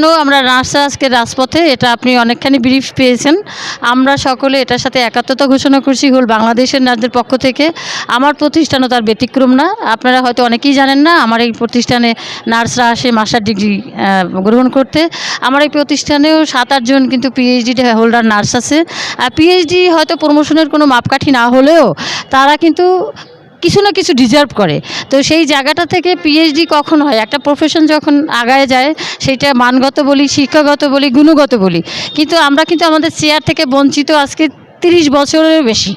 কেন আমরা নার্সরা আজকে রাজপথে? এটা আপনি অনেকখানি ব্রিফ পেয়েছেন। আমরা সকলে এটার সাথে একাত্মতা ঘোষণা করছি হল বাংলাদেশের নার্সদের পক্ষ থেকে। আমার প্রতিষ্ঠানও তার ব্যতিক্রম না। আপনারা হয়তো অনেকেই জানেন না, আমার এই প্রতিষ্ঠানে নার্সরা আসে, মাস্টার ডিগ্রি গ্রহণ করতে। আমার এই প্রতিষ্ঠানেও সাত আটজন কিন্তু পিএইচডি হোল্ডার নার্স আছে। আর পিএইচডি হয়তো প্রমোশনের কোনো মাপকাঠি না হলেও তারা কিন্তু কিছু না কিছু ডিজার্ভ করে। তো সেই জায়গাটা থেকে পিএইচডি কখন হয়? একটা প্রফেশন যখন আগায় যায় সেইটা মানগত বলি, শিক্ষাগত বলি, গুণগত বলি। কিন্তু আমরা কিন্তু আমাদের চেয়ার থেকে বঞ্চিত আজকে তিরিশ বছরের বেশি।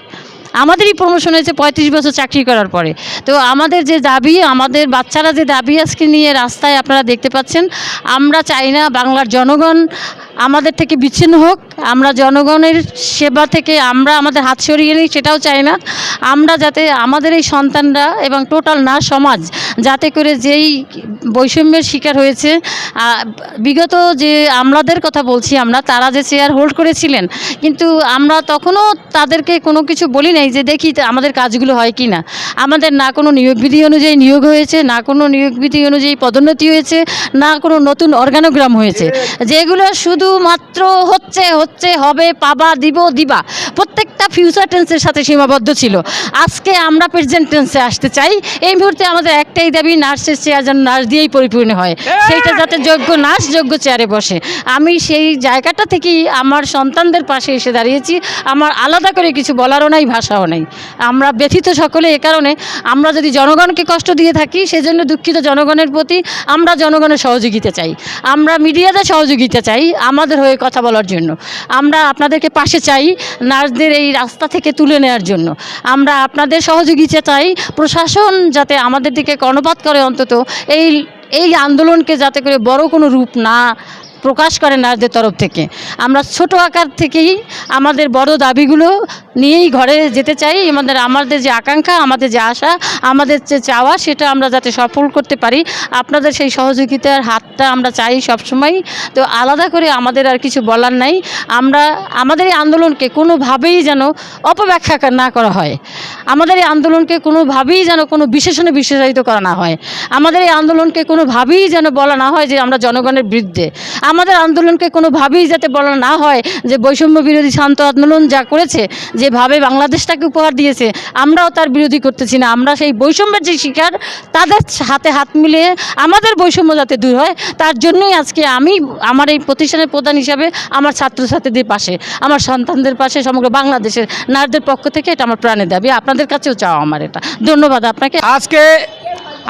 আমাদেরই প্রমোশন হয়েছে পঁয়ত্রিশ বছর চাকরি করার পরে। তো আমাদের যে দাবি, আমাদের বাচ্চারা যে দাবি আজকে নিয়ে রাস্তায় আপনারা দেখতে পাচ্ছেন, আমরা চাই না বাংলার জনগণ আমাদের থেকে বিচ্ছিন্ন হোক, আমরা জনগণের সেবা থেকে আমরা আমাদের হাত সরিয়ে নিই, সেটাও চাই না। আমরা যাতে আমাদের এই সন্তানরা এবং টোটাল না সমাজ যাতে করে যেই বৈষম্যের শিকার হয়েছে বিগত যে আমলাদের কথা বলছি আমরা, তারা যে চেয়ার হোল্ড করেছিলেন, কিন্তু আমরা তখনও তাদেরকে কোনো কিছু বলি নাই যে দেখি আমাদের কাজগুলো হয় কি না। আমাদের না কোনো নিয়োগ বিধি অনুযায়ী নিয়োগ হয়েছে, না কোনো নিয়োগ বিধি অনুযায়ী পদোন্নতি হয়েছে, না কোনো নতুন অর্গানোগ্রাম হয়েছে। যেগুলো শুধুমাত্র হচ্ছে হচ্ছে হবে পাবা দিব দিবা। প্রত্যেকটা ফিউচার টেন্সের সাথে সীমাবদ্ধ ছিল। আজকে আমরা প্রেজেন্ট টেন্সে আসতে চাই। এই মুহূর্তে আমাদের একটাই দাবি নার্সের চেয়ার যেন নার্স দিয়েই পরিপূর্ণ হয়। সেইটা যাতে যোগ্য নার্স যোগ্য চেয়ারে বসে। আমি সেই জায়গাটা থেকেই আমার সন্তানদের পাশে এসে দাঁড়িয়েছি। আমার আলাদা করে কিছু বলারও নাই ভাষাও নেই। আমরা ব্যথিত সকলে এ কারণে আমরা যদি জনগণকে কষ্ট দিয়ে থাকি সেজন্য দুঃখিত জনগণের প্রতি আমরা জনগণের সহযোগিতা চাই। আমরা মিডিয়াদের সহযোগিতা চাই। আমাদের হয়ে কথা বলার জন্য। আমরা আপনাদেরকে পাশে চাই নার্সদের এই রাস্তা থেকে তুলে নেওয়ার জন্য। আমরা আপনাদের সহযোগিতা চাই, প্রশাসন যাতে আমাদের দিকে কর্ণপাত করে অন্তত এই এই আন্দোলনকে যাতে করে বড় কোনো রূপ না প্রকাশ করে নার্সদের তরফ থেকে। আমরা ছোট আকার থেকেই আমাদের বড় দাবিগুলো নিয়েই ঘরে যেতে চাই। আমাদের আমাদের যে আকাঙ্ক্ষা, আমাদের যে আশা, আমাদের যে চাওয়া, সেটা আমরা যাতে সফল করতে পারি। আপনাদের সেই সহযোগিতার হাতটা আমরা চাই সবসময় তো আলাদা করে আমাদের আর কিছু বলার নাই। আমরা, আমাদের এই আন্দোলনকে কোনোভাবেই যেন অপব্যাখ্যা না করা হয়। আমাদের এই আন্দোলনকে কোনোভাবেই যেন কোনো বিশেষণে বিশেষায়িত করা না হয়। আমাদের এই আন্দোলনকে কোনোভাবেই যেন বলা না হয় যে আমরা জনগণের বিরুদ্ধে। আমাদের আন্দোলনকে কোনোভাবেই যাতে বলা না হয় যে বৈষম্য বিরোধী শান্ত আন্দোলন যা করেছে, যেভাবে বাংলাদেশটাকে উপহার দিয়েছে, আমরাও তার বিরোধী করতেছি না। আমরা সেই বৈষম্যের যে শিকার, তাদের হাতে হাত মিলিয়ে আমাদের বৈষম্য যাতে দূর হয়, তার জন্যই আজকে আমি আমার এই প্রতিষ্ঠানের প্রধান হিসাবে আমার ছাত্রছাত্রীদের পাশে, আমার সন্তানদের পাশে, সমগ্র বাংলাদেশের নারীদের পক্ষ থেকে এটা আমার প্রাণে দাবি। আপনাদের কাছেও চাও আমার এটা। ধন্যবাদ আপনাকে। আজকে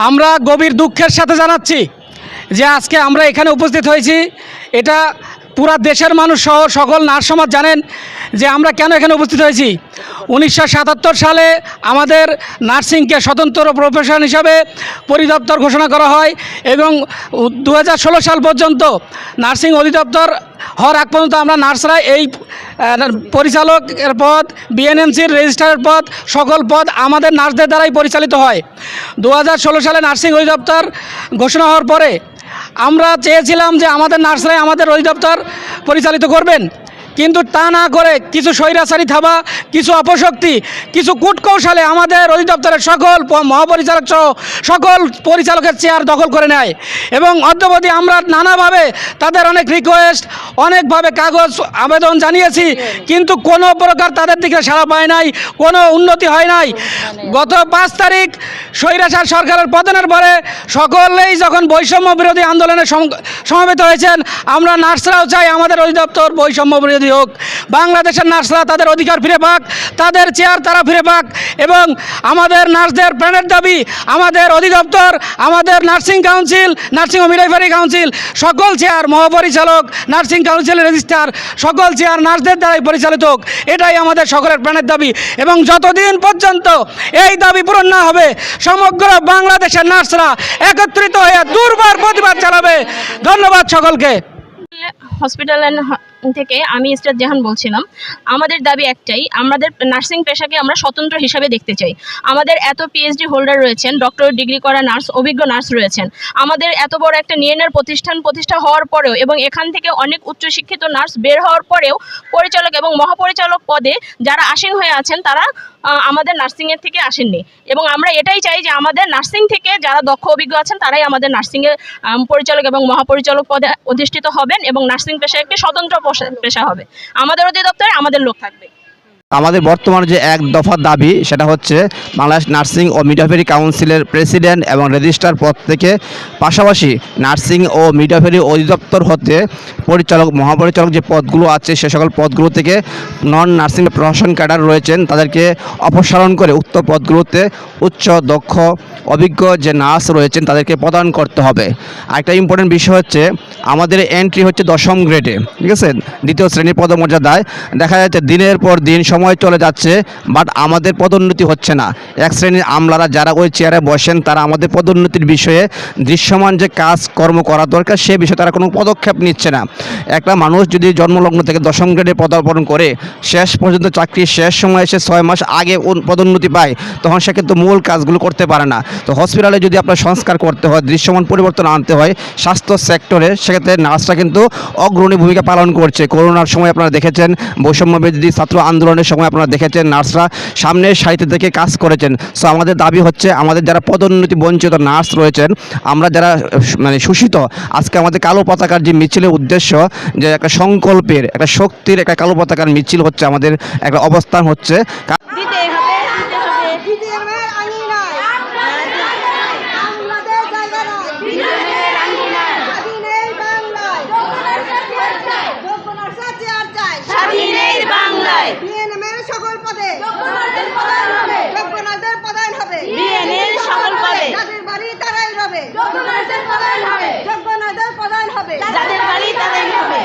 আমরা গভীর দুঃখের সাথে জানাচ্ছি যে আজকে আমরা এখানে উপস্থিত হয়েছি। এটা পুরা দেশের মানুষ সহ সকল নার্স সমাজ জানেন যে আমরা কেন এখানে উপস্থিত হয়েছি। উনিশশো সাতাত্তর সালে আমাদের নার্সিংকে স্বতন্ত্র প্রফেশন হিসাবে পরিদপ্তর ঘোষণা করা হয় এবং দু হাজার ষোলো সাল পর্যন্ত নার্সিং অধিদপ্তর হওয়ার আগ পর্যন্ত আমরা নার্সরা এই পরিচালকের পদ, বিএনএমসির রেজিস্ট্রারের পদ, সকল পদ আমাদের নার্সদের দ্বারাই পরিচালিত হয়। দু হাজার ষোলো সালে নার্সিং অধিদপ্তর ঘোষণা হওয়ার পরে আমরা চেয়েছিলাম যে আমাদের নার্সরাই আমাদের অধিদপ্তর পরিচালিত করবেন। কিন্তু তা না করে কিছু স্বৈরাচারী থাবা, কিছু অপশক্তি, কিছু কূটকৌশলে আমাদের অধিদপ্তরের সকল মহাপরিচালক সহ সকল পরিচালকের চেয়ার দখল করে নেয়। এবং অদ্যবধি আমরা নানাভাবে তাদের অনেক রিকোয়েস্ট অনেকভাবে কাগজ আবেদন জানিয়েছি, কিন্তু কোনো প্রকার তাদের দিকে সাড়া পায় নাই, কোনো উন্নতি হয় নাই। গত পাঁচ তারিখ স্বৈরাচার সরকারের পতনের পরে সকলেই যখন বৈষম্য বিরোধী আন্দোলনে সমবেত হয়েছেন, আমরা নার্সরাও চাই আমাদের অধিদপ্তর বৈষম্য বিরোধী হোক, বাংলাদেশের নার্সরা তাদের অধিকার ফিরে পাক, তাদের চেয়ার তারা ফিরে পাক, এবং আমাদের নার্সদের প্রাণের দাবি, আমাদের অধিদপ্তর, আমাদের নার্সিং কাউন্সিল, নার্সিং ও মিডাইভারি কাউন্সিল, সকল চেয়ার মহাপরিচালক, নার্সিং কাউন্সিলের রেজিস্ট্রার, সকল চেয়ার নার্সদের দ্বারাই পরিচালিত হোক, এটাই আমাদের সকলের প্রাণের দাবি, এবং যতদিন পর্যন্ত এই দাবি পূরণ না হবে, সমগ্র বাংলাদেশের নার্সরা একত্রিত হয়ে দুর্বার প্রতিবাদ চালাবে ধন্যবাদ সকলকে। ho- থেকে আমি ইস্টার জাহান বলছিলাম, আমাদের দাবি একটাই, আমাদের নার্সিং পেশাকে আমরা স্বতন্ত্র হিসাবে দেখতে চাই। আমাদের এত পিএইচডি হোল্ডার রয়েছেন ডক্টর ডিগ্রি করা নার্স, অভিজ্ঞ নার্স রয়েছেন। আমাদের এত বড় একটা নিয়নের প্রতিষ্ঠান, প্রতিষ্ঠা হওয়ার পরেও এবং এখান থেকে অনেক উচ্চশিক্ষিত নার্স বের হওয়ার পরেও পরিচালক এবং মহাপরিচালক পদে যারা আসীন হয়ে আছেন, তারা আমাদের নার্সিংয়ের থেকে আসেননি। এবং আমরা এটাই চাই যে আমাদের নার্সিং থেকে যারা দক্ষ, অভিজ্ঞ আছেন, তারাই আমাদের নার্সিংয়ের পরিচালক এবং মহাপরিচালক পদে অধিষ্ঠিত হবেন এবং নার্সিং পেশা একটি স্বতন্ত্র পশা- হবে। আমাদের অধিদপ্তরে আমাদের লোক থাকবে। আমাদের বর্তমানে যে এক দফা দাবি, সেটা হচ্ছে বাংলাদেশ নার্সিং ও মিডওয়াইফারি কাউন্সিলের প্রেসিডেন্ট এবং রেজিস্ট্রার পদ থেকে পাশাপাশি নার্সিং ও মিডওয়াইফারি অধিদপ্তর হতে পরিচালক, মহাপরিচালক যে পদগুলো আছে, সে সকল পদগুলো থেকে নন নার্সিং প্রশাসন ক্যাডার রয়েছেন। তাদেরকে অপসারণ করে উক্ত পদগুলোতে উচ্চ, দক্ষ, অভিজ্ঞ যে নার্স রয়েছেন, তাদেরকে প্রদান করতে হবে। আরেকটা ইম্পর্টেন্ট বিষয় হচ্ছে, আমাদের এন্ট্রি হচ্ছে দশম গ্রেডে ঠিক আছে? দ্বিতীয় শ্রেণির পদমর্যাদায় দেখা যাচ্ছে দিনের পর দিন সময় চলে যাচ্ছে বাট আমাদের পদোন্নতি হচ্ছে না। এক শ্রেণির আমলারা যারা ওই চেয়ারে বসেন, তারা আমাদের পদোন্নতির বিষয়ে দৃশ্যমান যে কাজ, কর্ম করা দরকার, সে বিষয়ে তারা কোনো পদক্ষেপ নিচ্ছে না। একটা মানুষ যদি জন্মলগ্ন থেকে দশম গ্রেডে পদার্পণ করে, শেষ পর্যন্ত চাকরির শেষ সময় এসে ছয় মাস আগে পদোন্নতি পায়, তখন সে কিন্তু মূল কাজগুলো করতে পারে না। তো হসপিটালে যদি আপনার সংস্কার করতে হয়, দৃশ্যমান পরিবর্তন আনতে হয়, স্বাস্থ্য সেক্টরে সেক্ষেত্রে নার্সরা কিন্তু অগ্রণী ভূমিকা পালন করছে। করোনার সময় আপনারা দেখেছেন বৈষম্য বিরোধী ছাত্র আন্দোলনের সময় আপনারা দেখেছেন নার্সরা সামনের সারিতে থেকে কাজ করেছেন। সো আমাদের দাবি হচ্ছে আমাদের যারা পদোন্নতি বঞ্চিত নার্স রয়েছেন আমরা যারা মানে শোষিত আজকে আমাদের কালো পতাকার যে মিছিলের উদ্দেশ্য যে একটা সংকল্পের একটা শক্তির একটা কালো পতাকার মিছিল হচ্ছে আমাদের একটা অবস্থান হচ্ছে। বাংলায়। পদে। লোকনাথের প্রধান হবে। বিএনএর সকল পদে। যাদের বাড়ি তারাই হবে লোকনাথের প্রধান হবে। লোকনাথের প্রধান হবে। যাদের বাড়ি তারাই হবে